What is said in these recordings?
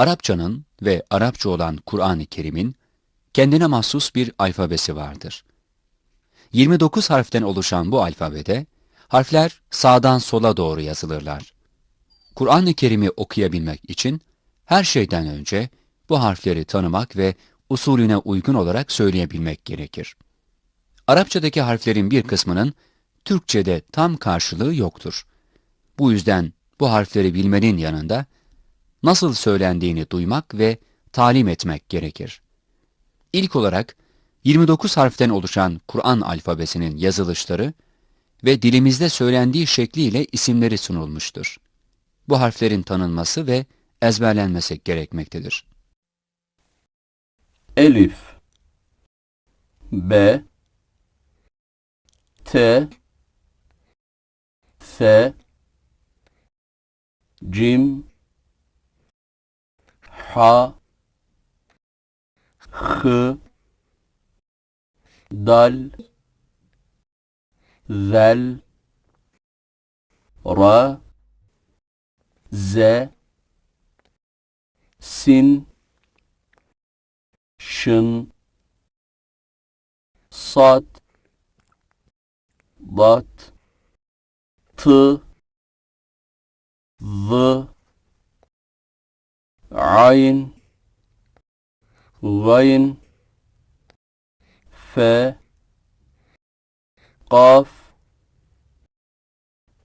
Arapçanın ve Arapça olan Kur'an-ı Kerim'in kendine mahsus bir alfabesi vardır. 29 harften oluşan bu alfabede harfler sağdan sola doğru yazılırlar. Kur'an-ı Kerim'i okuyabilmek için her şeyden önce bu harfleri tanımak ve usulüne uygun olarak söyleyebilmek gerekir. Arapçadaki harflerin bir kısmının Türkçe'de tam karşılığı yoktur. Bu yüzden bu harfleri bilmenin yanında nasıl söylendiğini duymak ve talim etmek gerekir. İlk olarak 29 harften oluşan Kur'an alfabesinin yazılışları ve dilimizde söylendiği şekliyle isimleri sunulmuştur. Bu harflerin tanınması ve ezberlenmesi gerekmektedir. Elif B T S Cim H H Dal Zel Ra Z Sin Şın Sad Bat Tı Ayn Gayn F Kaf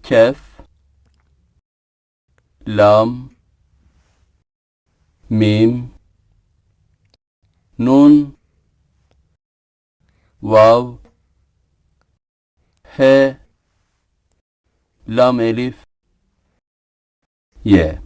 Kef Lam Mim Nun Vav He Lam Elif Ye